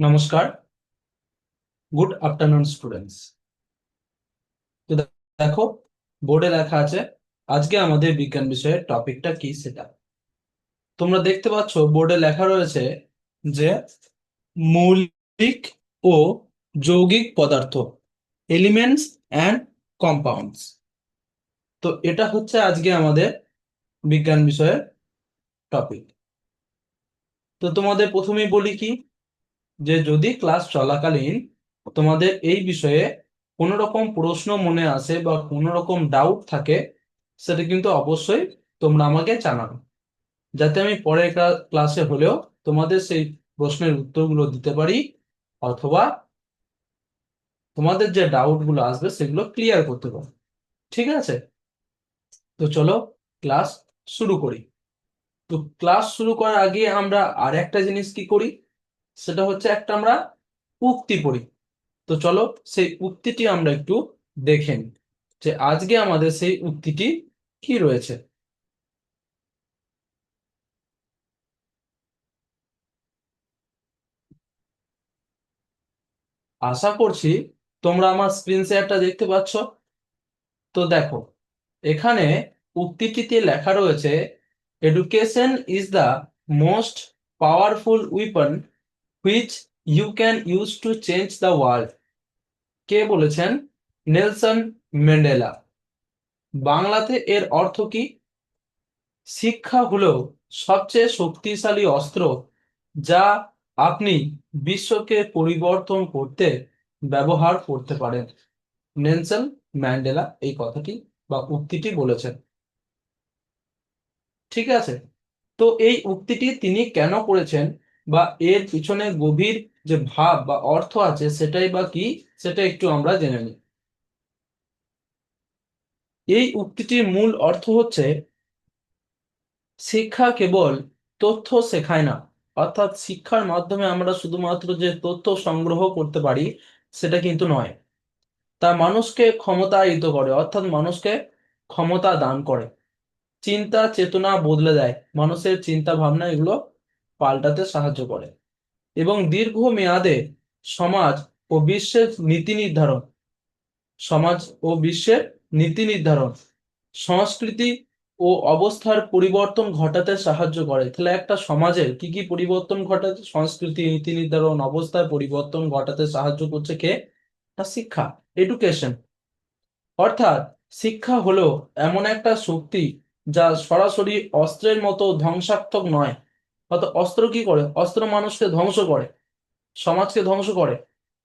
নমস্কার। Good afternoon students তো দেখো বোর্ডে লেখা আছে, আজকে আমাদের বিজ্ঞান বিষয়ের টপিকটা কি সেটা? তোমরা দেখতে পাচ্ছ বোর্ডে লেখা রয়েছে যে মৌলিক ও যৌগিক পদার্থ এলিমেন্টস অ্যান্ড কম্পাউন্ডস তো এটা হচ্ছে আজকে আমাদের বিজ্ঞান বিষয়ের টপিক তো তোমাদের প্রথমেই বলি কি যে যদি ক্লাস চলাকালীন তোমাদের এই বিষয়ে কোনো রকম প্রশ্ন মনে আসে বা কোনো রকম ডাউট থাকে, সেটা কিন্তু অবশ্যই তোমরা আমাকে জানাবে। যাতে আমি পরের ক্লা- ক্লাসে হলেও তোমাদের সেই প্রশ্নের উত্তরগুলো দিতে পারি, অথবা তোমাদের যে ডাউটগুলো আসবে সেগুলো ক্লিয়ার করতে পারো। ঠিক আছে? তো চলো ক্লাস শুরু করি। তো ক্লাস শুরু করার আগে আমরা আর একটা জিনিস কি করি? সেটা হচ্ছে একটা আমরা উক্তি পড়ি। তো চলো সেই উক্তিটি আমরা একটু দেখে নিই যে আজকে আমাদের সেই উক্তিটি কি রয়েছে। আশা করছি তোমরা আমার স্ক্রিন শেয়ারটা দেখতে পাচ্ছ। তো দেখো, এখানে উক্তিটিতে লেখা রয়েছে education is the most powerful weapon which you can use to change the world কে বলেছেন? Nelson Mandela. বাংলাতে এর অর্থ কি? শিক্ষা হলো সবচেয়ে শক্তিশালী অস্ত্র যা আপনি বিশ্বকে পরিবর্তন করতে ব্যবহার করতে পারেন। নেলসন ম্যান্ডেলা এই কথাটি বা উক্তিটি বলেছেন। ঠিক আছে? তো এই উক্তিটি তিনি কেন করেছেন? বা এর পিছনে গভীর যে ভাব বা অর্থ আছে, সেটাই বা কি? সেটা একটু আমরা জেনে নিই। এই উক্তিটির মূল অর্থ হচ্ছে, শিক্ষা কেবল তথ্য শেখায় না। অর্থাৎ শিক্ষার মাধ্যমে আমরা শুধুমাত্র যে তথ্য সংগ্রহ করতে পারি, সেটা কিন্তু নয়। তা মানুষকে ক্ষমতায়িত করে, অর্থাৎ মানুষকে ক্ষমতা দান করে। চিন্তা চেতনা বদলে দেয়। মানুষের চিন্তা ভাবনা এগুলো পাল্টাতে সাহায্য করে। এবং দীর্ঘ মেয়াদে সমাজ ও বিশ্বের নীতি নির্ধারণ, সমাজ ও বিশ্বের নীতি নির্ধারণ, সংস্কৃতি ও অবস্থার পরিবর্তন ঘটাতে সাহায্য করে। তাহলে একটা সমাজের কি কি পরিবর্তন ঘটাতে, সংস্কৃতি, নীতি নির্ধারণ, অবস্থার পরিবর্তন ঘটাতে সাহায্য করছে কে? না শিক্ষা এডুকেশন অর্থাৎ শিক্ষা হলো এমন একটা শক্তি যা সরাসরি অস্ত্রের মতো ধ্বংসাত্মক নয় অর্থাৎ অস্ত্র কি করে? অস্ত্র মানুষকে ধ্বংস করে, সমাজকে ধ্বংস করে,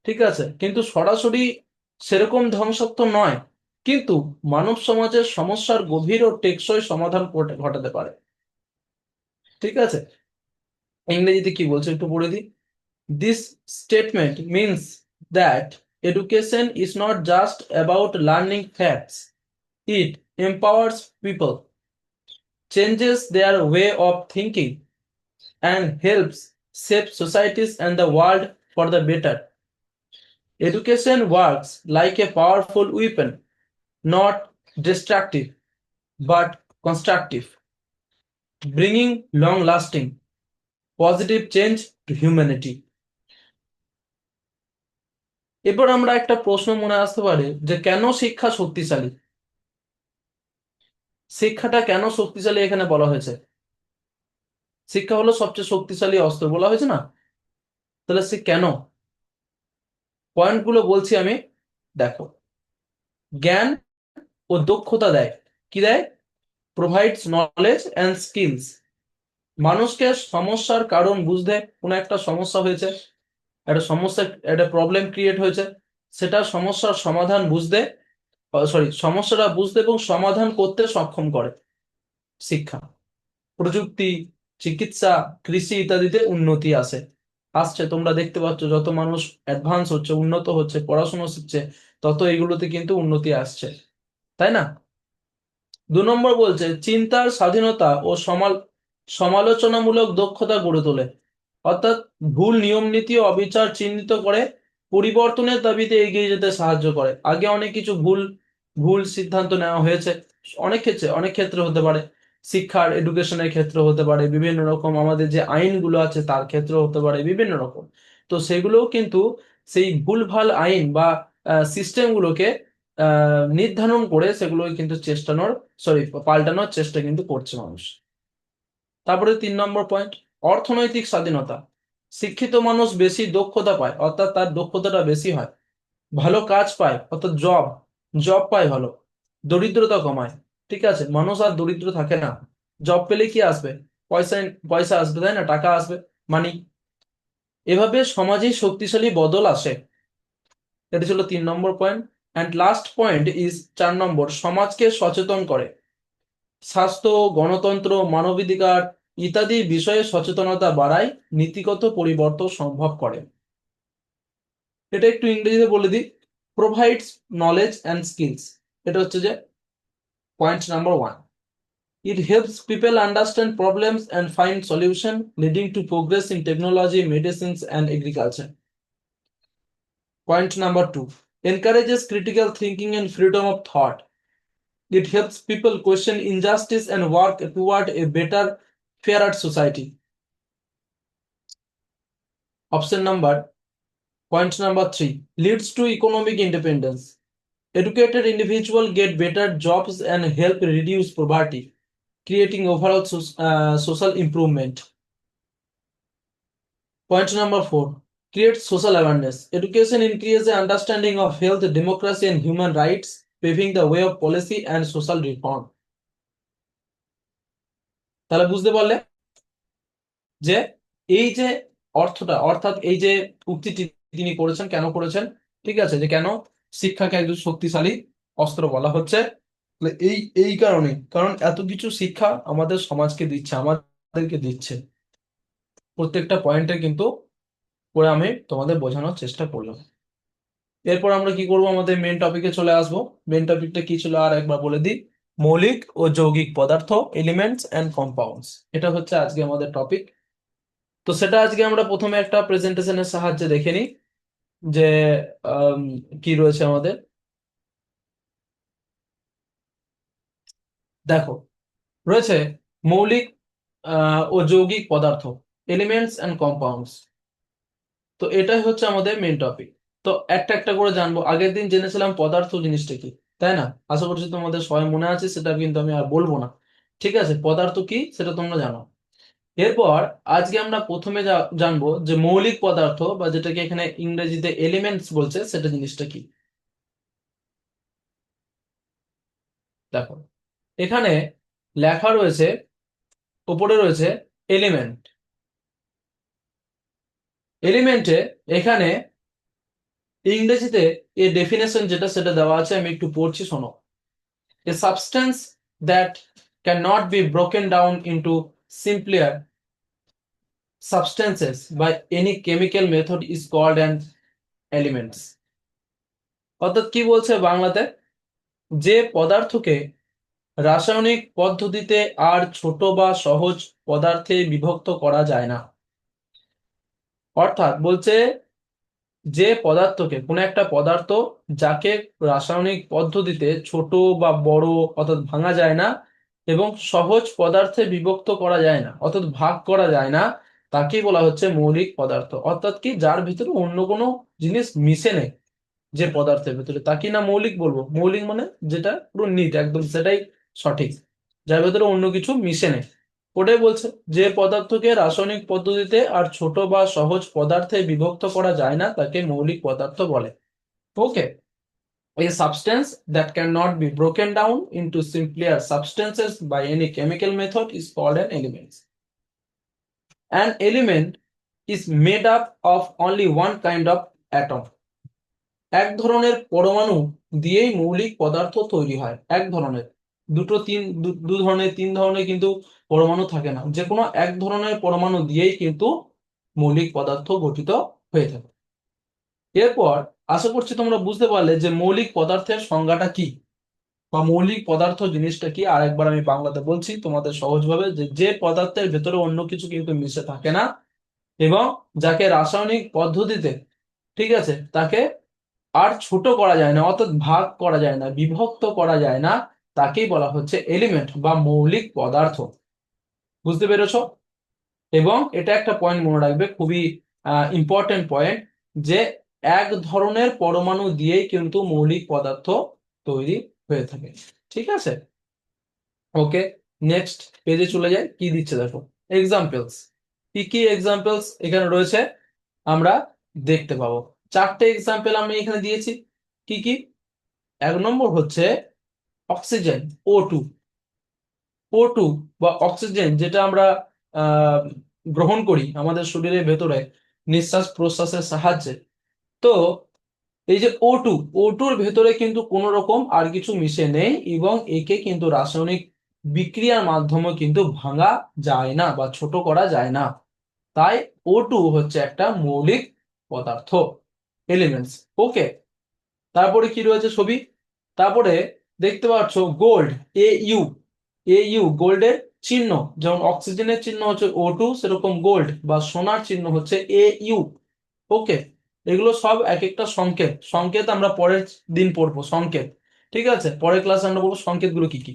ঠিক আছে? কিন্তু সরাসরি সেরকম ধ্বংসাত্মক নয়। কিন্তু মানব সমাজের সমস্যার গভীর ও টেকসই সমাধান ঘটে- ঘটাতে পারে। ঠিক আছে? ইংরেজিতে কি বলছে একটু পড়ে দিই। This statement means that education is not just about learning facts it empowers people changes their way of thinking and helps shape societies and the world for the better. Education works like a powerful weapon, not destructive but constructive, bringing long lasting positive change to humanity. এরপর আমরা একটা প্রশ্ন মনে আসতে পারে যে কেন শিক্ষা শক্তিশালী শিক্ষাটা কেন শক্তিশালী এখানে বলা হয়েছে শিক্ষা হলো সবচেয়ে শক্তিশালী অস্ত্র, বলা হয়েছে না? তাহলে সে কেন? পয়েন্টগুলো বলছি আমি, দেখো। জ্ঞান ও দক্ষতা দেয়। কি দেয়? প্রোভাইডস নলেজ অ্যান্ড স্কিলস মানুষকে সমস্যার কারণ বুঝতে কোনো একটা সমস্যা হয়েছে, একটা সমস্যা, একটা প্রবলেম ক্রিয়েট হয়েছে, সেটা সমস্যার সমাধান বুঝতে সরি সমস্যাটা বুঝতে এবং সমাধান করতে সক্ষম করে শিক্ষা। প্রযুক্তি চিকিৎসা, কৃষি ইত্যাদিতে উন্নতি আসে আসছে, তোমরা দেখতে পাচ্ছ, যত মানুষ অ্যাডভান্স হচ্ছে, উন্নত হচ্ছে, পড়াশোনা শিখছে, তত এগুলোতে কিন্তু উন্নতি আসছে। তাই না? দু নম্বর বলছে, চিন্তার স্বাধীনতা ও সমাল, সমালোচনামূলক দক্ষতা গড়ে তোলে। অর্থাৎ ভুল নিয়ম নীতি ও অবিচার চিহ্নিত করে পরিবর্তনের দাবিতে এগিয়ে যেতে সাহায্য করে। আগে অনেক কিছু ভুল ভুল সিদ্ধান্ত নেওয়া হয়েছে। অনেক ক্ষেত্রে অনেক ক্ষেত্রে হতে পারে। শিক্ষার এডুকেশনের ক্ষেত্রে হতে পারে, বিভিন্ন রকম আমাদের যে আইনগুলো আছে তার ক্ষেত্রে হতে পারে, বিভিন্ন রকম। তো সেগুলোও কিন্তু সেই ভুলভাল আইন বা সিস্টেমগুলোকে নির্ধারণ করে সেগুলোকে কিন্তু চেষ্টানোর সরি পাল্টানোর চেষ্টা কিন্তু করছে মানুষ। তারপরে তিন নম্বর পয়েন্ট অর্থনৈতিক স্বাধীনতা। শিক্ষিত মানুষ বেশি দক্ষতা পায়, অর্থাৎ তার দক্ষতাটা বেশি হয়। ভালো কাজ পায়, অর্থাৎ জব জব পায় ভালো। দরিদ্রতা কমায়। ঠিক আছে, মানুষ আর দরিদ্র থাকে না। জব পেলে কি আসবে? পয়সা পয়সা আসবে, তাই না? টাকা আসবে মানি এভাবে সমাজে শক্তিশালী বদল আসে। এটা ছিল তিন নম্বর point and last point is চার নম্বর, সমাজকে সচেতন করে। স্বাস্থ্য, গণতন্ত্র, মানবাধিকার ইত্যাদি বিষয়ে সচেতনতা বাড়ায়, নীতিগত পরিবর্তন সম্ভব করে। এটা একটু ইংরেজিতে বলে দিই। প্রোভাইডস নলেজ অ্যান্ড স্কিলস এটা হচ্ছে যে Point number one. It helps people understand problems and find solutions, leading to progress in technology, medicines, and agriculture. Point number two. Encourages critical thinking and freedom of thought. It helps people question injustice and work toward a better, fairer society. Option number, point number three, leads to economic independence Educated individuals get better jobs and help reduce poverty, creating overall so- uh, social improvement. Point number four creates social awareness. Education increases the understanding of health, democracy, and human rights, paving the way of policy and social reform. তাহলে বুঝতে পারলে যে এই যে অর্থটা অর্থাৎ এই যে উক্তিটি তিনি করেছেন কেন করেছেন ঠিক আছে যে কেন শিক্ষাকে একজন শক্তিশালী অস্ত্র বলা হচ্ছে। এই এই কারণে, কারণ এত কিছু শিক্ষা আমাদের সমাজকে দিচ্ছে, আমাদেরকে দিচ্ছে। প্রত্যেকটা পয়েন্টে কিন্তু করে আমি তোমাদের বোঝানোর চেষ্টা করলাম। এরপর আমরা কি করব? আমাদের মেন টপিকে চলে আসব। মেন টপিকটা কি ছিল? আর একবার বলে দিই। মৌলিক ও যৌগিক পদার্থ এলিমেন্টস অ্যান্ড কম্পাউন্ডস এটা হচ্ছে আজকে আমাদের টপিক তো সেটা আজকে আমরা প্রথমে একটা প্রেজেন্টেশনের সাহায্যে দেখে নিই। যে কি রয়েছে আমাদের? দেখো, রয়েছে মৌলিক ও যৌগিক পদার্থ এলিমেন্টস অ্যান্ড কম্পাউন্ডস তো এটাই হচ্ছে আমাদের মেন টপিক তো একটা একটা করে জানব। আগের দিন জেনেছিলাম পদার্থ জিনিসটা কি, তাই না? আশা করছি তোমাদের সবাই মনে আছে, সেটা কিন্তু আমি আর বলব না। ঠিক আছে, পদার্থ কি, সেটা তোমরা জানো। এরপর আজকে আমরা প্রথমে জানব যে মৌলিক পদার্থ বা যেটাকে এখানে ইংরেজিতে এলিমেন্টস বলছে, সেটা জিনিসটা কি? দেখো, এখানে লেখা রয়েছে, উপরে রয়েছে এলিমেন্ট এলিমেন্টে এখানে ইংরেজিতে এ ডেফিনেশন যেটা, সেটা দেওয়া আছে, আমি একটু পড়ছি, শোনো। A substance that can not be broken down into simpler substances by any chemical method is called an elements. অর্থাৎ কি বলছে বাংলাতে? যে পদার্থকে রাসায়নিক পদ্ধতিতে আর ছোট বা সহজ পদার্থে বিভক্ত করা যায় না। অর্থাৎ বলছে যে পদার্থকে, কোনো একটা পদার্থ যাকে রাসায়নিক পদ্ধতিতে ছোট বা বড় অর্থাৎ ভাঙা যায় না এবং সহজ পদার্থে বিভক্ত করা যায় না, অর্থাৎ ভাগ করা যায় না, তাকেই বলা হচ্ছে মৌলিক পদার্থ। অর্থাৎ কি? যার ভিতরে অন্য কোনো জিনিস মিশে নেই যে পদার্থের ভিতরে। তাকে না মৌলিক বলব? মৌলিক মানে যেটা পুরো নিট একদম সেটাই সঠিক, যার ভিতরে অন্য কিছু মিশে নেই। ওটাই বলছে, যে পদার্থকে রাসায়নিক পদ্ধতিতে আর ছোট বা সহজ পদার্থে বিভক্ত করা যায় না, তাকে মৌলিক পদার্থ বলে। ওকে A substance that cannot be broken down into simpler substances by any chemical method is called an element. An element is made up of only one kind of atom. এক ধরনের পরমাণু দিয়েই মৌলিক পদার্থ তৈরি হয় এক ধরনের দুটো তিন দু- ধরনের তিন ধরনের কিন্তু পরমাণু থাকে না যে কোনো এক ধরনের পরমাণু দিয়েই কিন্তু মৌলিক পদার্থ গঠিত হয়ে থাকে এরপর আশা করছি তোমরা বুঝতে পারলে যে মৌলিক পদার্থের সংজ্ঞাটা কি। বা মৌলিক পদার্থ জিনিসটা কি? আর একবার আমি বাংলাতে বলছি, তোমাদের সহজভাবে যে যে পদার্থের ভেতরে অন্য কিছু কিন্তু মিশে থাকে না। এবং যাকে রাসায়নিক পদ্ধতিতে, ঠিক আছে, তাকে আর ছোট করা যায় না, অর্থাৎ ভাগ করা যায় না, বিভক্ত করা যায় না, তাকেই বলা হচ্ছে এলিমেন্ট বা মৌলিক পদার্থ। বুঝতে পেরেছ? এবং এটা একটা পয়েন্ট মনে রাখবে, খুবই ইম্পর্টেন্ট পয়েন্ট যে এক ধরনের পরমাণু দিয়েই কিন্তু মৌলিক পদার্থ তৈরি হয়ে থাকে। ঠিক আছে? ওকে, নেক্সট পেজে চলে যায় কি দিচ্ছে দেখো? এক্সাম্পলস কি কি এক্সাম্পলস এখানে রয়েছে আমরা দেখতে পাবো। চারটে এক্সাম্পল আমি এখানে দিয়েছি। কি কি? এক নম্বর হচ্ছে oxygen O two O two বা অক্সিজেন যেটা আমরা গ্রহণ করি আমাদের শরীরের ভেতরে নিঃশ্বাস প্রশ্বাসের সাহায্যে তো এই যে ও টু ও টুর ভেতরে কিন্তু কোনো রকম আর কিছু মিশে নেই এবং একে কিন্তু রাসায়নিক বিক্রিয়ার মাধ্যমে কিন্তু ভাঙা যায় না বা ছোট করা যায় না। তাই ও টু হচ্ছে একটা মৌলিক পদার্থ এলিমেন্টস ওকে তারপরে কি রয়েছে ছবি? তারপরে দেখতে পাচ্ছ gold A U A U গোল্ডের চিহ্ন। যেমন অক্সিজেনের চিহ্ন হচ্ছে ও টু সেরকম গোল্ড বা সোনার চিহ্ন হচ্ছে এ ইউ ওকে এগুলো সব এক একটা সংকেত। সংকেত আমরা পরের দিন পড়ব, সংকেত। ঠিক আছে? পরের ক্লাসে আমরা বলব সংকেতগুলো কি কি?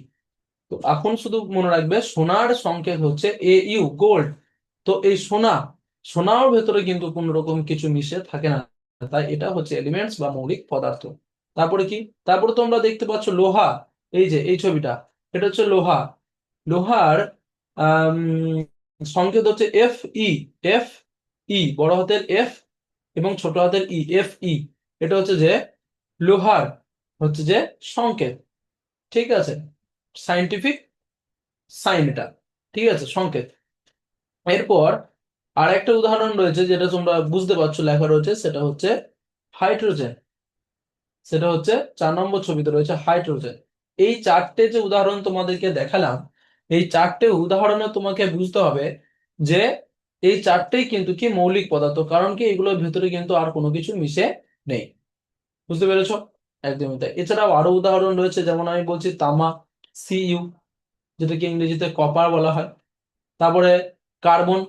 তো এখন শুধু মনে রাখবে, সোনার সংকেত হচ্ছে এ ইউ গোল্ড তো এই সোনা, সোনার ভেতরে কিন্তু কোন রকম কিছু মিশে থাকে না। তাই এটা হচ্ছে এলিমেন্টস বা মৌলিক পদার্থ। তারপরে কি? তারপরে তোমরা দেখতে পাচ্ছ লোহা। এই যে, এই ছবিটা, এটা হচ্ছে লোহা। লোহার সংকেত হচ্ছে এফ ই এফ ই বড় হাতের এফ এবং ছোট হাতের ই এফ ই এটা হচ্ছে যে লোহার, হচ্ছে যে সংকেত। ঠিক আছে? সাইন্টিফিক সাইন এটা। ঠিক আছে? সংকেত। এরপর আর একটা উদাহরণ রয়েছে যেটা তোমরা বুঝতে পারছ লেখা রয়েছে, সেটা হচ্ছে হাইড্রোজেন। সেটা হচ্ছে চার নম্বর ছবিতে রয়েছে হাইড্রোজেন। এই চারটে যে উদাহরণ তোমাদেরকে দেখালাম, এই চারটে উদাহরণে তোমাকে বুঝতে হবে যে এই চারটেই কিন্তু কি মৌলিক পদার্থ? কারণ কি এগুলোর ভেতরে কিন্তু আর কোনো কিছু মিশে নেই। বুঝতে পেরেছ? একদমই তাই। এছাড়াও আরও উদাহরণ রয়েছে, যেমন আমি বলছি তামা সিইউ যেটাকে ইংরেজিতে কপার বলা হয়। তারপরে কার্বন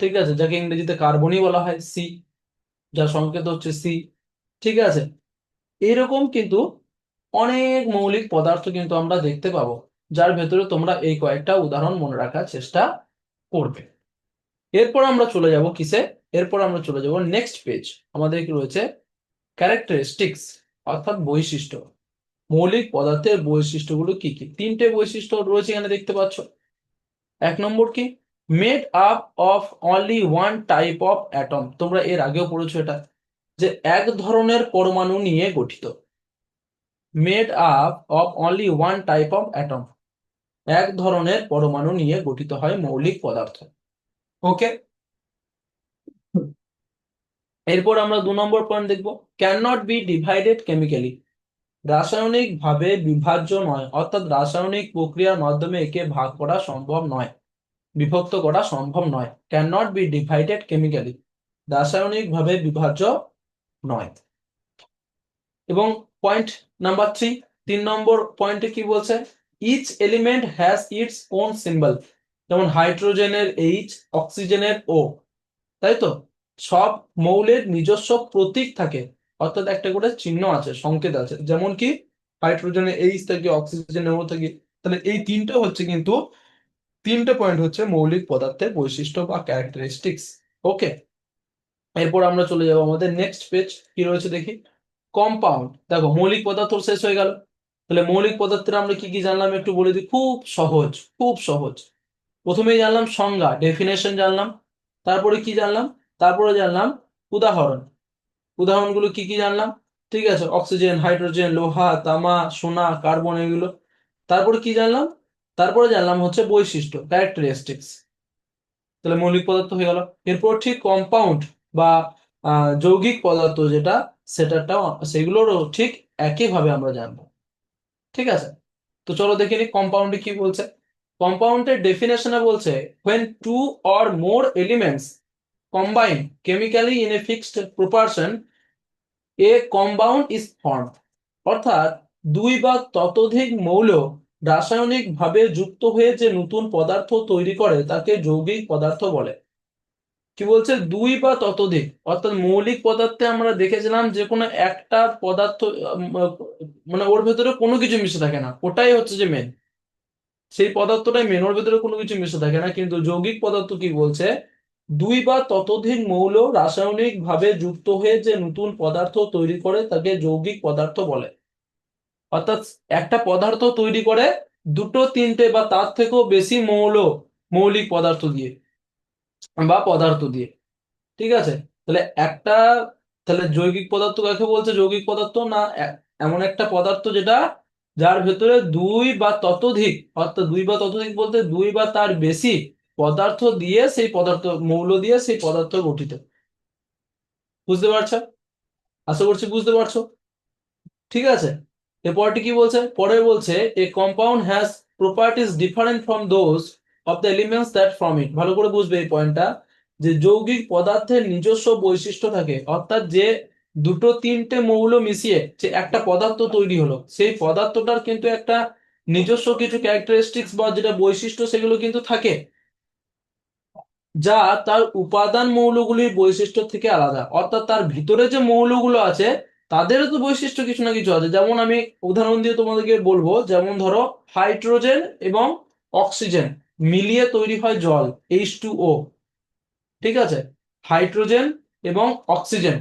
ঠিক আছে? যাকে ইংরেজিতে কার্বনই বলা হয় সি যার সংকেত হচ্ছে সি ঠিক আছে? এরকম কিন্তু অনেক মৌলিক পদার্থ কিন্তু আমরা দেখতে পাবো, যার ভেতরে তোমরা এই কয়েকটা উদাহরণ মনে রাখার চেষ্টা করবে। এরপর আমরা চলে যাব কিসে? এরপর আমরা চলে যাব নেক্সট পেজ আমাদের কি রয়েছে? ক্যারেক্টারিস্টিক্স অর্থাৎ বৈশিষ্ট্য। মৌলিক পদার্থের বৈশিষ্ট্যগুলো কি কি? তিনটে বৈশিষ্ট্য রয়েছে এখানে দেখতে পাচ্ছ। এক নম্বর কি? Made up of only one type of atom তোমরা এর আগেও পড়েছো এটা। যে এক ধরনের পরমাণু নিয়ে গঠিত। Made up of only one type of atom এক ধরনের পরমাণু নিয়ে গঠিত হয় মৌলিক পদার্থ। ওকে এরপর আমরা দু নম্বর পয়েন্ট দেখব। Can not be divided chemically রাসায়নিক ভাবে বিভাজ্য নয় অর্থাৎ রাসায়নিক প্রক্রিয়ার মাধ্যমে একে ভাগ করা সম্ভব নয়, বিভক্ত করা সম্ভব নয়। Can not be divided chemically রাসায়নিক ভাবে বিভাজ্য নয়। এবং পয়েন্ট নাম্বার থ্রি তিন নম্বর পয়েন্টে কি বলছে? Each element has its own symbol যেমন হাইড্রোজেনের এইচ অক্সিজেনের ও তাই তো? সব মৌলের নিজস্ব প্রতীক থাকে। অর্থাৎ একটা করে চিহ্ন আছে, সংকেত আছে। যেমন কি, হাইড্রোজেনের এইচ থাকে, অক্সিজেনের ও থাকে। তাহলে এই তিনটে হচ্ছে কিন্তু, তিনটে পয়েন্ট হচ্ছে মৌলিক পদার্থের বৈশিষ্ট্য বা ক্যারেক্টারিস্টিক্স ওকে এরপর আমরা চলে যাব আমাদের নেক্সট পেজ কি রয়েছে দেখি? কম্পাউন্ড দেখো, মৌলিক পদার্থ শেষ হয়ে গেল। তাহলে মৌলিক পদার্থের আমরা কি কি জানলাম? একটু বলে দিই। খুব সহজ খুব সহজ। প্রথমেই জানলাম সংজ্ঞা ডেফিনেশন জানলাম, তারপরে কি জানলাম? তারপরে জানলাম উদাহরণ। উদাহরণগুলো কি কি জানলাম? ঠিক আছে অক্সিজেন হাইড্রোজেন লোহা, তামা, সোনা কার্বন এগুলো। তারপরে কি জানলাম? তারপরে জানলাম হচ্ছে বৈশিষ্ট্য ক্যারেক্টারিস্টিক্স তাহলে মৌলিক পদার্থ হয়ে গেল। এরপর ঠিক কম্পাউন্ড বা যৌগিক পদার্থ যেটা সেটাটাও সেগুলোরও ঠিক একইভাবে আমরা জানব। ঠিক আছে? তো চলো দেখে নিই কম্পাউন্ডে কি বলছে। কম্পাউন্ডের ডেফিনেশনে বলছে, when two or more elements combine chemically in a fixed proportion a compound is formed. অর্থাৎ, দুই বা ততোধিক মৌল রাসায়নিক ভাবে যুক্ত হয়ে যে নতুন পদার্থ তৈরি করে, তাকে যৌগিক পদার্থ বলে। কি বলছে? দুই বা ততোধিক। অর্থাৎ, মৌলিক পদার্থে আমরা দেখেছিলাম যে কোনো একটা পদার্থ মানে ওর ভেতরে কোনো কিছু মিশে থাকে না। ওটাই হচ্ছে যে মেন সেই পদার্থটাই মেন ওর ভেতরে কোনো কিছু মিশে থাকে না। কিন্তু যৌগিক পদার্থ কি বলছে? দুই বা ততোধিক মৌল রাসায়নিক ভাবে যুক্ত হয়ে যে নতুন পদার্থ তৈরি করে, তাকে যৌগিক পদার্থ বলে। অর্থাৎ একটা পদার্থ তৈরি করে, দুটো, তিনটে বা তার থেকেও বেশি মৌল, মৌলিক পদার্থ দিয়ে বা পদার্থ দিয়ে। ঠিক আছে? তাহলে একটা, তাহলে যৌগিক পদার্থ কাকে বলছে? যৌগিক পদার্থ না এমন একটা পদার্থ যেটা যার ভেতরে দুই বা ততোধিক, অর্থাৎ দুই বা ততোধিক বলতে দুই বা তার বেশি পদার্থ দিয়ে সেই পদার্থ, মৌল দিয়ে সেই পদার্থ গঠিত। বুঝতে পারছ? আশা করছি বুঝতে পারছ। ঠিক আছে? এরপরটি কি বলছে? পরে বলছে a compound has properties different from those of the elements that from it ভালো করে বুঝবে এই পয়েন্টটা যে যৌগিক পদার্থের নিজস্ব বৈশিষ্ট্য থাকে, অর্থাৎ যে দুটো তিনটে মৌল মিশিয়ে যে একটা পদার্থ তৈরি হলো, সেই পদার্থটার কিন্তু একটা নিজস্ব কিছু ক্যারেক্টারিস্টিক্স বা যেটা বৈশিষ্ট্য সেগুলো কিন্তু থাকে, যা তার উপাদান মৌলগুলির বৈশিষ্ট্য থেকে আলাদা। অর্থাৎ তার ভিতরে যে মৌলগুলো আছে, তাদেরও তো বৈশিষ্ট্য কিছু না কিছু আছে। যেমন আমি উদাহরণ দিয়ে তোমাদেরকে বলব, যেমন ধরো হাইড্রোজেন এবং অক্সিজেন মিলিয়ে তৈরি হয় জল এইচ টু ও ঠিক আছে? হাইড্রোজেন এবং অক্সিজেন।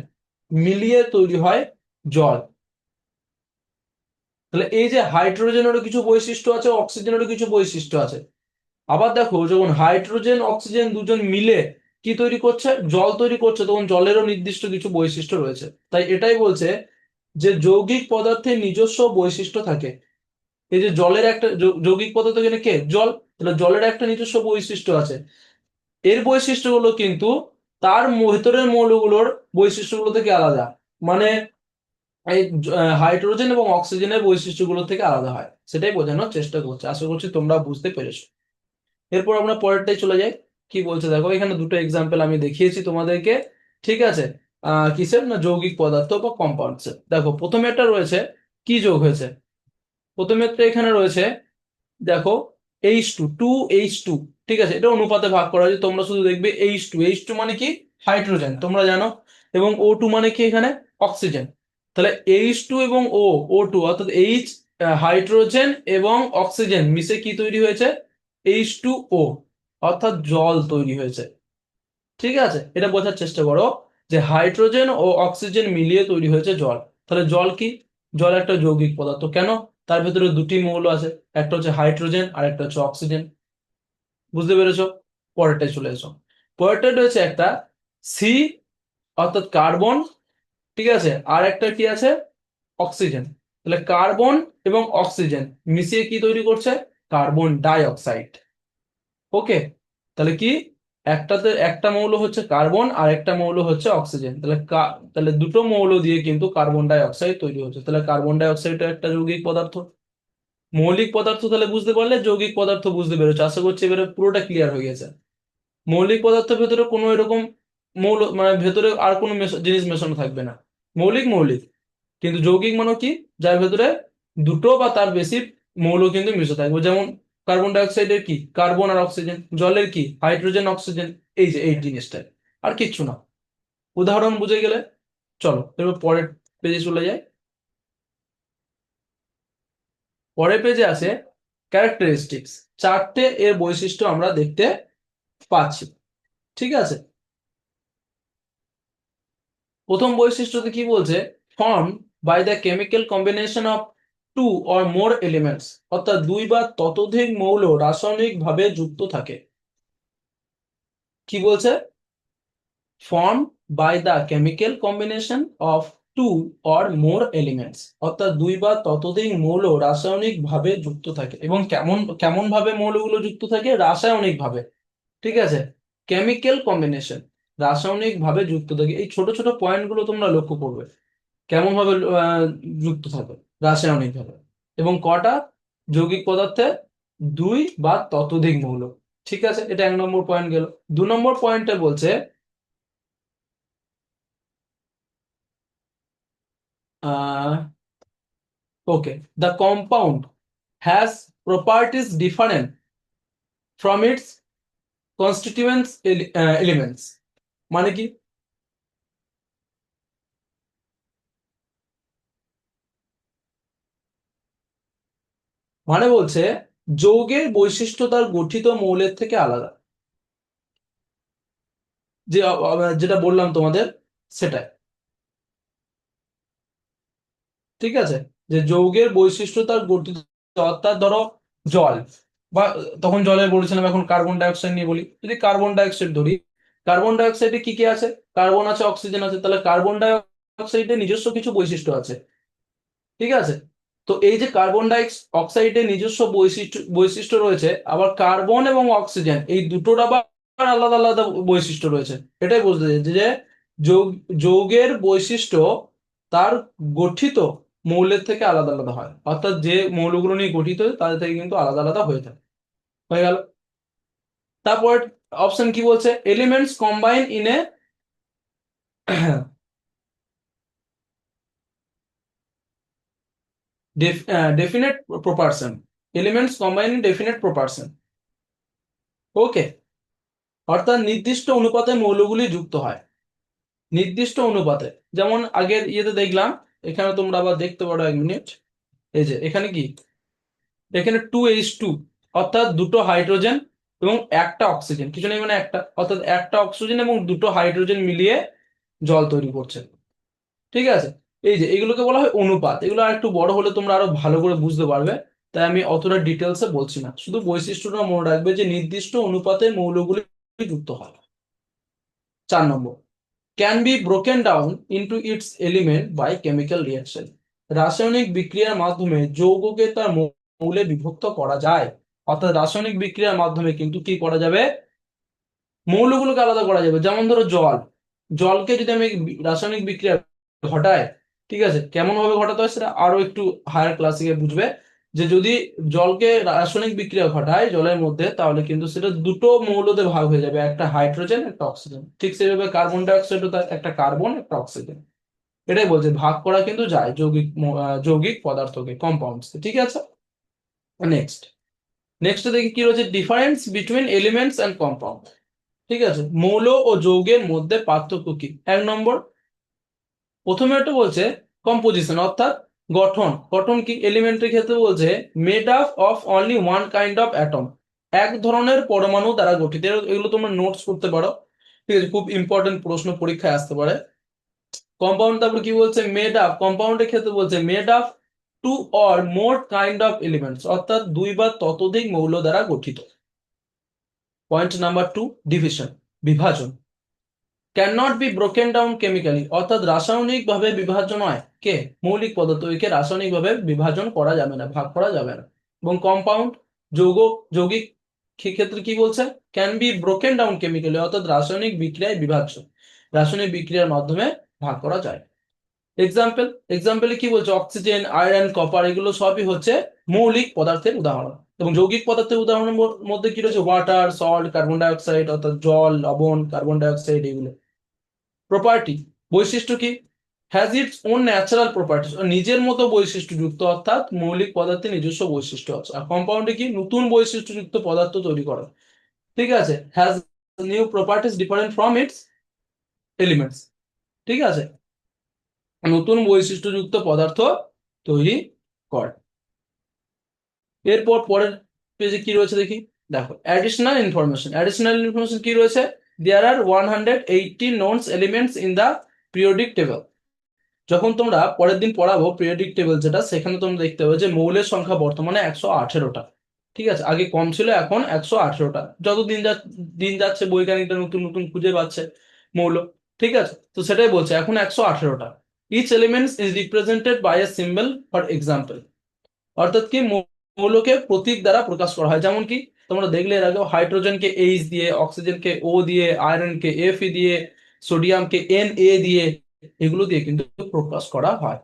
মিলিয়ে তৈরি হয় জল। তাহলে এই যে হাইড্রোজেনেরও কিছু বৈশিষ্ট্য আছে, অক্সিজেনেরও কিছু বৈশিষ্ট্য আছে। আবার দেখো, যখন হাইড্রোজেন, অক্সিজেন দুজন মিলে কি তৈরি করছে? জল তৈরি করছে, তখন জলেরও নির্দিষ্ট কিছু বৈশিষ্ট্য রয়েছে। তাই এটাই বলছে যে যৌগিক পদার্থের নিজস্ব বৈশিষ্ট্য থাকে। এই যে জলের একটা যৌগিক পদার্থ এখানে কে? জল। তাহলে জলের একটা নিজস্ব বৈশিষ্ট্য আছে। এর বৈশিষ্ট্যগুলো কিন্তু তার ভেতরের মৌলগুলোর বৈশিষ্ট্যগুলো থেকে আলাদা। মানে এই হাইড্রোজেন এবং অক্সিজেনের বৈশিষ্ট্যগুলো থেকে আলাদা হয়। সেটাই বোঝানোর চেষ্টা করছে। আশা করছি তোমরা বুঝতে পেরেছ। এরপর আমরা পরেরটাই চলে যাই। কি বলছে? দেখো, এখানে দুটো এক্সাম্পল আমি দেখিয়েছি তোমাদেরকে। ঠিক আছে? কিসের? না, যৌগিক পদার্থ বা কম্পাউন্ডস দেখো, প্রথমে একটা রয়েছে। কি যোগ হয়েছে? প্রথমে একটা এখানে রয়েছে। দেখো H two two H two ঠিক আছে? এটা অনুপাতে ভাগ করা হয়েছে। তোমরা শুধু দেখবে এইচ টু এইচ টু মানে কি? হাইড্রোজেন তোমরা জানো। এবং ও টু মানে কি এখানে? অক্সিজেন তাহলে এইচ টু এবং ও ও টু অর্থাৎ এইচ হাইড্রোজেন এবং অক্সিজেন মিশে কি তৈরি হয়েছে? এইচ টু ও অর্থাৎ জল তৈরি হয়েছে। ঠিক আছে? এটা বোঝার চেষ্টা করো যে হাইড্রোজেন ও অক্সিজেন মিলিয়ে তৈরি হয়েছে জল। তাহলে জল কি? জল একটা যৌগিক পদার্থ। কেন? তার ভেতরে দুটি মৌল আছে। একটা হচ্ছে হাইড্রোজেন আর একটা হচ্ছে অক্সিজেন বুঝতে পেরেছ? পরেরটায় চলে এসো। পরেরটা রয়েছে একটা সি অর্থাৎ কার্বন ঠিক আছে? আর একটা কি আছে? অক্সিজেন তাহলে কার্বন এবং অক্সিজেন মিশিয়ে কি তৈরি করছে? কার্বন ডাই অক্সাইড ওকে তাহলে কি? একটাতে, একটা মৌল হচ্ছে কার্বন আর একটা মৌল হচ্ছে অক্সিজেন তাহলে তাহলে দুটো মৌল দিয়ে কিন্তু কার্বন ডাই অক্সাইড তৈরি হচ্ছে। তাহলে কার্বন ডাই অক্সাইড একটা যৌগিক পদার্থ। মৌলিক পদার্থ তাহলে বুঝতে পারলে যৌগিক পদার্থ বুঝতে পেরেছ। আশা করছি এবারে পুরোটা ক্লিয়ার হয়ে গেছে। মৌলিক পদার্থ ভেতরে কোনো এরকম মৌল মানে ভেতরে আর কোনো জিনিস মেশানো থাকবে না। মৌলিক মৌলিক। কিন্তু যৌগিক মানে কি? যার ভেতরে দুটো বা তার বেশি মৌল কিন্তু মিশে থাকবে। যেমন কার্বন ডাইঅক্সাইডের কি? কার্বন আর অক্সিজেন জলের কি? হাইড্রোজেন অক্সিজেন এই যে, এই জিনিসটা আর কিচ্ছু না। উদাহরণ বুঝে গেলে চলো, এবার পরের পেজে চলে যাই। পরের পেজে আছে ক্যারেক্টারিস্টিক্স চারটে এর বৈশিষ্ট্য আমরা দেখতে পাচ্ছি। ঠিক আছে? প্রথম বৈশিষ্ট্যতে কি বলছে? Form by the chemical combination of two or more elements অর্থাৎ দুই বা ততোধিক মৌল রাসায়নিক ভাবে যুক্ত থাকে। কি বলছে? Form by the chemical combination of two or more elements অর্থাৎ দুই বা ততোধিক মৌল রাসায়নিক ভাবে যুক্ত থাকে এবং কেমন কেমন ভাবে মৌলগুলো যুক্ত থাকে? রাসায়নিক ভাবে ঠিক আছে? কেমিক্যাল কম্বিনেশন রাসায়নিক ভাবে যুক্ত থাকে। এই ছোট ছোট পয়েন্টগুলো তোমরা লক্ষ্য করবে। কেমন ভাবে যুক্ত থাকে? রাসায়নিক ভাবে এবং কটা? যৌগিক পদার্থে দুই বা ততোধিক মৌল। ঠিক আছে? এটা এক নম্বর পয়েন্ট গেল। দু নম্বর পয়েন্টে বলছে আহ okay the compound has properties different from its constituents elements মানে কি? মানে বলছে, যৌগের বৈশিষ্ট্য তার গঠিত মৌলের থেকে আলাদা। যে যেটা বললাম তোমাদের, সেটাই। ঠিক আছে? যে যৌগের বৈশিষ্ট্য তার গঠিত, অর্থাৎ ধরো জল। বা তখন জলে বলেছিলাম এখন কার্বন ডাইঅক্সাইড নিয়ে বলি। যদি কার্বন ডাইঅক্সাইড ধরি কার্বন ডাইঅক্সাইডে কি কি আছে? কার্বন আছে অক্সিজেন আছে। তাহলে কার্বন ডাইঅক্সাইডের নিজস্ব কিছু বৈশিষ্ট্য আছে। ঠিক আছে? তো এই যে কার্বন ডাই অক্সাইডের নিজস্ব বৈশিষ্ট্য বৈশিষ্ট্য রয়েছে, আবার কার্বন এবং অক্সিজেন এই দুটোর আবার আলাদা আলাদা বৈশিষ্ট্য রয়েছে। এটাই বুঝতে চাইছি যে যৌগ, যৌগের বৈশিষ্ট্য তার গঠিত মৌলের থেকে আলাদা আলাদা হয়। অর্থাৎ যে মৌলগুলো নিয়ে গঠিত, তাদের থেকে কিন্তু আলাদা আলাদা হয়ে থাকে। হয়ে গেল। তারপর অপশন কি বলছে? Elements combine in a definite proportion elements combine in definite proportion okay অর্থাৎ নির্দিষ্ট অনুপাতে মৌলগুলি যুক্ত হয়। নির্দিষ্ট অনুপাতে। যেমন আগের ইয়েতে দেখলাম এখানে তোমরা আবার দেখতে পারো এক মিনিট। এই যে, এখানে কি? এখানে টু এইচ টু অর্থাৎ দুটো হাইড্রোজেন এবং একটা অক্সিজেন কিছু নেই মানে একটা? অর্থাৎ একটা অক্সিজেন এবং দুটো হাইড্রোজেন মিলিয়ে জল তৈরি করছে। ঠিক আছে? এই যে, এগুলোকে বলা হয় অনুপাত। এগুলো আর একটু বড় হলে তোমরা আরও ভালো করে বুঝতে পারবে। তাই আমি অতটা ডিটেলসে বলছি না। শুধু বৈশিষ্ট্যটা মনে রাখবে যে নির্দিষ্ট অনুপাতে মৌলগুলি যুক্ত হয়। চার নম্বর। Can be broken down into its element by chemical reaction রাসায়নিক বিক্রিয়ার মাধ্যমে যৌগকে তার মৌলে বিভক্ত করা যায়। অর্থাৎ রাসায়নিক বিক্রিয়ার মাধ্যমে কিন্তু কি করা যাবে? মৌলগুলোকে আলাদা করা যাবে। যেমন ধরো জল। জলকে যদি আমি রাসায়নিক বিক্রিয়া ঘটাই, ঠিক আছে? কেমন ভাবে ঘটাতে হয় সেটা আরও একটু হায়ার ক্লাসিকে বুঝবে। যে যদি জলকে রাসায়নিক বিক্রিয়া ঘটায় জলের মধ্যে, তাহলে কিন্তু সেটা দুটো মৌলতে ভাগ হয়ে যাবে, একটা হাইড্রোজেন, একটা অক্সিজেন। ঠিক সেভাবে কার্বন ডাইঅক্সাইডও তার একটা কার্বন একটা অক্সিজেন এটাই বলছে, ভাগ করা কিন্তু যায় যৌগিক যৌগিক পদার্থকে কম্পাউন্ডস ঠিক আছে? নেক্সট নেক্সট দেখি কি রয়েছে? Difference between elements and compound ঠিক আছে? মৌল ও যৌগের মধ্যে পার্থক্য কি? এক নম্বর। প্রথমে একটা বলছে কম্পোজিশন অর্থাৎ গঠন। গঠন কি? এলিমেন্টের ক্ষেত্রে বলছে made up of only one kind of atom এক ধরনের পরমাণু দ্বারা গঠিত। এগুলো তোমরা নোটস করতে পারো। ঠিক আছে, খুব ইম্পর্টেন্ট প্রশ্ন পরীক্ষায় আসতে পারে। কম্পাউন্ড তারপর কি বলছে? মেড আপ কম্পাউন্ডের ক্ষেত্রে বলছে made up two or more kind of elements অর্থাৎ দুই বা ততোধিক মৌল দ্বারা গঠিত। পয়েন্ট নাম্বার টু ডিভিশন বিভাজন। Can not be broken down chemically অর্থাৎ রাসায়নিক ভাবে বিভাজন হয়। কে? মৌলিক পদার্থ একে রাসায়নিক ভাবে বিভাজন করা যাবে না, ভাগ করা যাবে না। এবং কম্পাউন্ড যৌগ, যৌগিক ক্ষেত্রে কি বলছে? Can be broken down chemically অর্থাৎ রাসায়নিক বিক্রিয়ায় বিভাজ্য। রাসায়নিক বিক্রিয়ার মাধ্যমে ভাগ করা যায়। এক্সাম্পল এক্সাম্পলে কি বলছে? অক্সিজেন আয়রন কপার এগুলো সবই হচ্ছে মৌলিক পদার্থের উদাহরণ। এবং যৌগিক পদার্থের উদাহরণের মধ্যে কি রয়েছে? ওয়াটার সল্ট কার্বন ডাইঅক্সাইড অর্থাৎ জল, লবণ কার্বন ডাইঅক্সাইড এগুলো। প্রপার্টি বৈশিষ্ট্য কি? Has its own natural properties নিজের মতো বৈশিষ্ট্যযুক্ত অর্থাৎ মৌলিক পদার্থের নিজস্ব বৈশিষ্ট্য আছে। আর কম্পাউন্ডে কি? নতুন বৈশিষ্ট্যযুক্ত পদার্থ তৈরি করে। ঠিক আছে? Has new properties different from its elements ঠিক আছে? নতুন বৈশিষ্ট্যযুক্ত পদার্থ তৈরি করে। এরপর পরের পেজে কি রয়েছে দেখি? দেখো অ্যাডিশনাল ইনফরমেশন অ্যাডিশনাল ইনফরমেশন কি রয়েছে? There are one hundred eighty knowns elements in the periodic table যখন তোমরা পরের দিন পড়াবো পিরিয়ডিক টেবল যেটা, সেখানে তোমরা দেখতে পাবে যে মৌলের সংখ্যা বর্তমানে একশো আঠেরোটা। ঠিক আছে? আগে কম ছিল, এখন একশো আঠেরোটা। যত দিন যা, দিন যাচ্ছে, বৈজ্ঞানিকরা নতুন নতুন খুঁজে পাচ্ছে মৌল। ঠিক আছে? তো সেটাই বলছে, এখন একশো আঠেরোটা। Each elements is represented by a symbol for example অর্থাৎ কি, মৌলকে প্রতীক দ্বারা প্রকাশ করা হয়। যেমন কি তোমরা দেখলে এর আগে হাইড্রোজেনকে এইচ দিয়ে, অক্সিজেনকে ও দিয়ে আয়রনকে এফ দিয়ে সোডিয়ামকে এন এ দিয়ে এগুলো দিয়ে কিন্তু প্রকাশ করা হয়।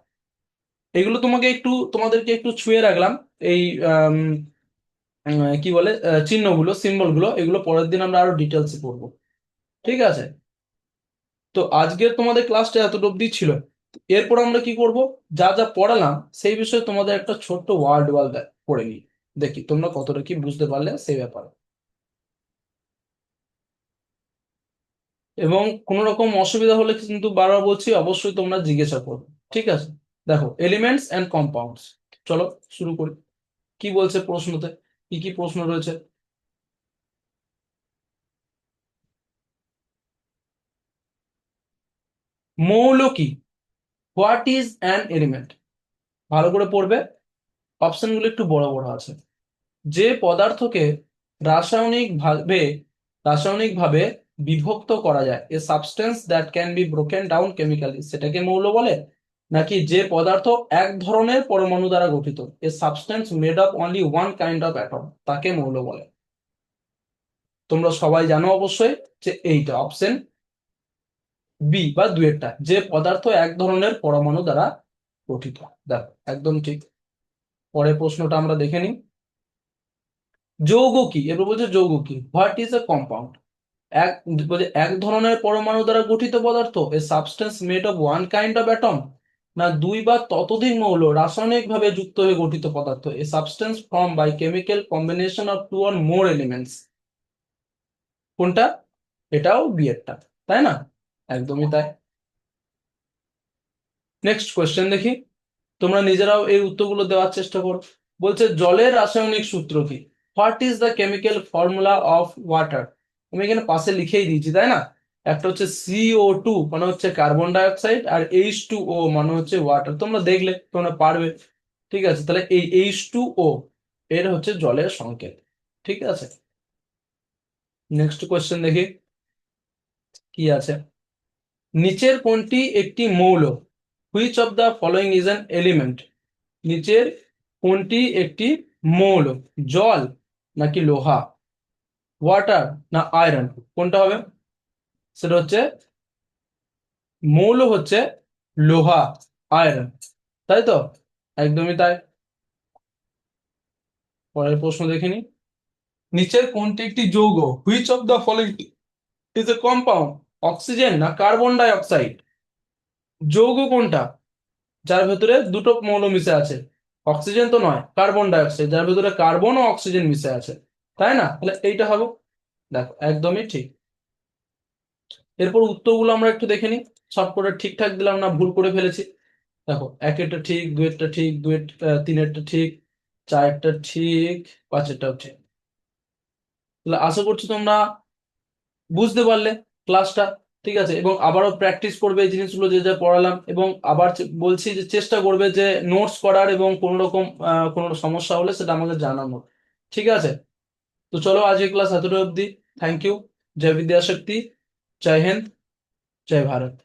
এগুলো তোমাকে একটু, তোমাদেরকে একটু ছুঁয়ে রাখলাম। এই কি বলে চিহ্নগুলো সিম্বলগুলো এগুলো পরের দিন আমরা আরও ডিটেলসে পড়ব। ঠিক আছে? তো আজকের তোমাদের ক্লাসটা এতটা অবধি ছিল। এরপর আমরা কি করব? যা যা পড়ালাম, সেই বিষয়ে তোমাদের একটা ছোট্ট ওয়ার্ড ওয়াল পড়ে নিই। দেখি, তোমরা কতটা কি বুঝতে পারলে সেই ব্যাপারে। এবং কোনো রকম অসুবিধা হলে কিন্তু বারবার বলছি, অবশ্যই তোমরা জিজ্ঞাসা করবে। ঠিক আছে? দেখো এলিমেন্টস এন্ড কম্পাউন্ডস চলো, শুরু করি। কি বলছে প্রশ্নতে? কি কি প্রশ্ন রয়েছে? মৌল কি? হোয়াট ইজ অ্যান এলিমেন্ট ভালো করে পড়বে। অপশনগুলো একটু বড় বড় আছে। যে পদার্থকে রাসায়নিক ভাবে রাসায়নিক ভাবে বিভক্ত করা যায়, a substance that can be broken down chemically সেটাকে মৌল বলে? নাকি যে পদার্থ এক ধরনের পরমাণু দ্বারা গঠিত, a substance made of only one kind of atom তাকে মৌল বলে। তোমরা সবাই জানো অবশ্যই যে এইটা অপশন বি বা দুয়েরটা যে পদার্থ এক ধরনের পরমাণু দ্বারা গঠিত। দেখো, একদম ঠিক। পরের প্রশ্নটা আমরা দেখে নিই। যৌগ কি? এবার বলছে যৌগ কি? হোয়াট ইজ এ কম্পাউন্ড এক, বলছে এক ধরনের পরমাণু দ্বারা গঠিত পদার্থ। A substance made of one kind of atom না, দুই বা ততোধিক মৌল রাসায়নিকভাবে যুক্ত হয়ে গঠিত পদার্থ। A substance form by chemical combination of two or more elements কোনটা? এটাও বিয়েরটা, তাই না? একদমই তাই। নেক্সট কোয়েশ্চেন দেখি। তোমরা নিজেরাও এই উত্তরগুলো দেওয়ার চেষ্টা করো। বলছে, জলের রাসায়নিক সূত্র কি? What is the chemical formula of water আমি এখানে পাশে লিখেই দিয়েছি, তাই না? একটা হচ্ছে সিও টু মানে হচ্ছে কার্বন ডাইঅক্সাইড আর এইচ টু ও মানে হচ্ছে ওয়াটার তোমরা দেখলে, তোমরা পারবে। ঠিক আছে, তাহলে এই এইচ টু ও এর হচ্ছে জলের সংকেত। ঠিক আছে? নেক্সট কোয়েশ্চেন দেখি। কি আছে? নিচের কোনটি একটি মৌল? Which of the following is an element নিচের কোনটি একটি মৌল? জল নাকি লোহা? ওয়াটার না আয়রন কোনটা হবে? সেটা হচ্ছে মৌল হচ্ছে লোহা আয়রন তাই তো? একদমই তাই। পরের প্রশ্ন দেখে নি। নিচের কোনটি একটি যৌগ? Which of the following is a compound oxygen না কার্বন ডাই অক্সাইড যৌগ কোনটা? যার ভেতরে দুটো মৌল মিশে আছে। অক্সিজেন তো নয়, কার্বন ডাই অক্সাইড যার ভেতরে কার্বন ও অক্সিজেন মিশে আছে। তাই না? তাহলে এইটা হবে। দেখো, একদমই ঠিক। এরপর উত্তরগুলো আমরা একটু দেখে নিই। সব করে ঠিকঠাক দিলাম না, ভুল করে ফেলেছি। দেখো, একেরটা ঠিক, দুয়েরটা ঠিক, দুয়ের তিনেরটা ঠিক চারেরটা ঠিক, পাঁচেরটাও ঠিক। তাহলে আশা করছি তোমরা বুঝতে পারলে ক্লাসটা। ঠিক আছে? এবং আবারও প্র্যাকটিস করবে এই জিনিসগুলো যে যা পড়ালাম এবং আবার বলছি যে চেষ্টা করবে যে নোটস করার এবং কোনো রকম কোনো সমস্যা হলে সেটা আমাকে জানানোর। ঠিক আছে? তো চলো আজকে ক্লাস এতটা অবধি। থ্যাংক ইউ জয় বিদ্যাশক্তি। জয় হিন্দ। জয় ভারত।